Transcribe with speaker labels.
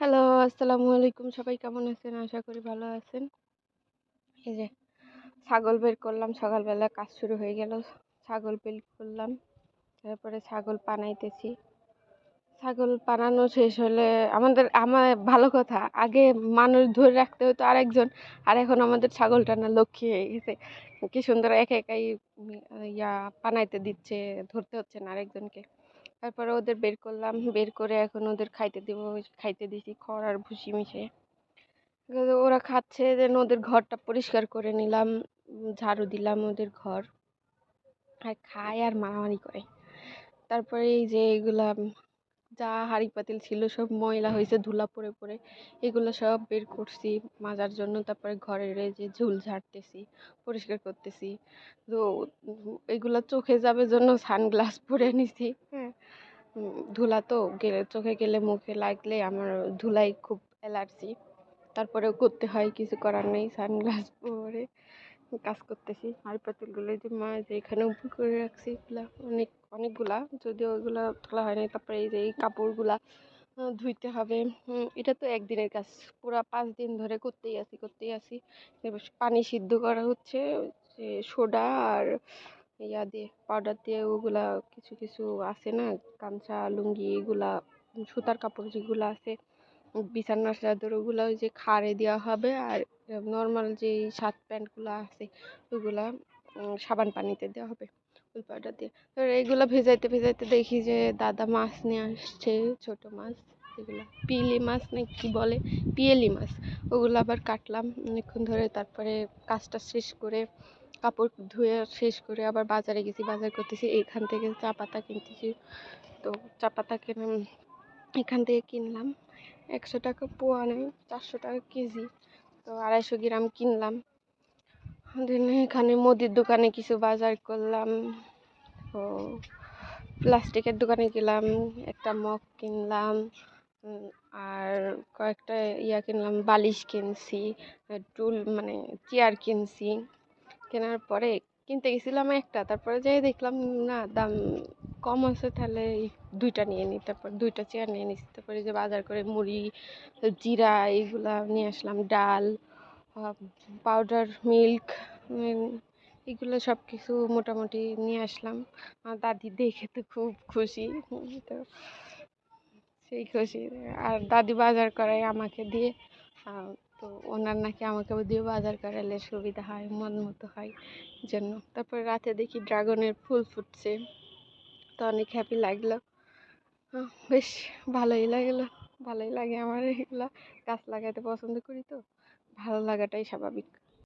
Speaker 1: Hello, আসসালামু আলাইকুম। সবাই কেমন আছেন? আশা করি ভালো আছেন। এই যে, ছাগল বের করলাম। সকালবেলা কাজ শুরু হয়ে গেল। ছাগল বের করলাম। তারপরে ছাগল পানাইতেছি ছাগল পানানো শেষ হলে আমাদের, আমার ভালো কথা, আগে মানুষ ধরে রাখতে হতো আরেকজন। আর এখন আমাদের ছাগলটা না লক্ষ্মী হয়ে গেছে। কি সুন্দর একা একাই ইয়া পানাইতে দিচ্ছে, ধরতে হচ্ছে না আরেকজনকে। তারপরে ওদের বের করলাম, বের করে এখন ওদের খাইতে দিব খাইতে দিছি, খড় আর ভুসি মিশিয়ে। ওরা খাচ্ছে দেন ওদের ঘরটা পরিষ্কার করে নিলাম ঝাড়ু দিলাম ওদের ঘর। আর খায় আর মারামারি করে। তারপরে এই যে এগুলা যা হাঁড়ি পাতিল ছিল সব ময়লা হয়েছে ধুলা পড়ে পড়ে, এগুলো সব বের করছি মাজার জন্য। তারপরে ঘরের যে ঝুল ঝাড়তেছি, পরিষ্কার করতেছি। তো এগুলো চোখে যাবে জন্য সানগ্লাস পরে নিছি। হ্যাঁ ধুলা তো গেলে, চোখে গেলে, মুখে লাগলে আমার ধুলাই খুব অ্যালার্জি। তারপরেও করতে হয়, কিছু করার নেই, সানগ্লাস পরে কাজ করতেছি। আর পাতিলগুলো যে মা যে এখানে উপর করে রাখছি, এগুলা অনেক, অনেকগুলা, যদিও ওইগুলা তোলা হয়নি তারপরে এই যে এই কাপড়গুলা ধুইতে হবে। এটা তো একদিনের কাজ। পুরো পাঁচ দিন ধরে করতেই আছি করতেই আছি। পানি সিদ্ধ করা হচ্ছে, যে সোডা আর ইয়া দিয়ে পাউডার দিয়ে ওগুলা কিছু কিছু আছে না? গামছা, লুঙ্গি এগুলা, সুতার কাপড় যেগুলো আছে বিছানার চাদর ওগুলো ওই যে খাড়ে দেওয়া হবে আর নর্মাল যে শার্ট প্যান্টগুলো আছে, ওগুলা সাবান পানিতে দেওয়া হবে ওই পাউডার দিয়ে। এবার এইগুলো ভেজাইতে ভেজাইতে দেখি যে দাদা মাছ নিয়ে আসছে, ছোট মাছ, এগুলো পিলি মাছ না কি বলে? পিয়েলি মাছ, ওগুলো আবার কাটলাম, অনেকক্ষণ ধরে তারপরে কাজটা শেষ করে কাপড় ধুয়ে শেষ করে আবার বাজারে গেছি, বাজার করতেছি, এখান থেকে চা পাতা কিনতেছি। তো চা পাতা কিনে এখান থেকে কিনলাম। একশো টাকা পোয়া নেই চারশো টাকা কেজি। তো আড়াইশো গ্রাম কিনলাম। দেন এখানে মুদির দোকানে কিছু বাজার করলাম। ও প্লাস্টিকের দোকানে গেলাম, একটা মগ কিনলাম আর কয়েকটা ইয়া কিনলাম, বালিশ কিনছি, টুল মানে চেয়ার কিনছি। কেনার পরে কিনতে গেছিলাম একটা, তারপরে যাই দেখলাম, না, দাম কম আছে, তাহলে দুইটা নিয়ে নিই তারপর দুইটা চেয়ার নিয়ে নিচ্ছি তারপরে যে বাজার করে মুড়ি, জিরা, এইগুলা নিয়ে আসলাম, ডাল পাউডার মিল্ক এগুলো সব কিছু মোটামুটি নিয়ে আসলাম। আমার দাদি দেখে তো খুব খুশি তো সেই খুশি। আর দাদি বাজার করায় আমাকে দিয়ে তো ওনার নাকি আমাকে দিয়ে বাজার করালে সুবিধা হয়, মন মতো হয় জন্য। তারপর রাতে দেখি ড্রাগনের ফুল ফুটছে, তো অনেক হ্যাপি লাগল। বেশ ভালোই লাগল, ভালোই লাগে আমার এগুলো। গাছ লাগাতে পছন্দ করি তো, ভালো লাগাটাই স্বাভাবিক।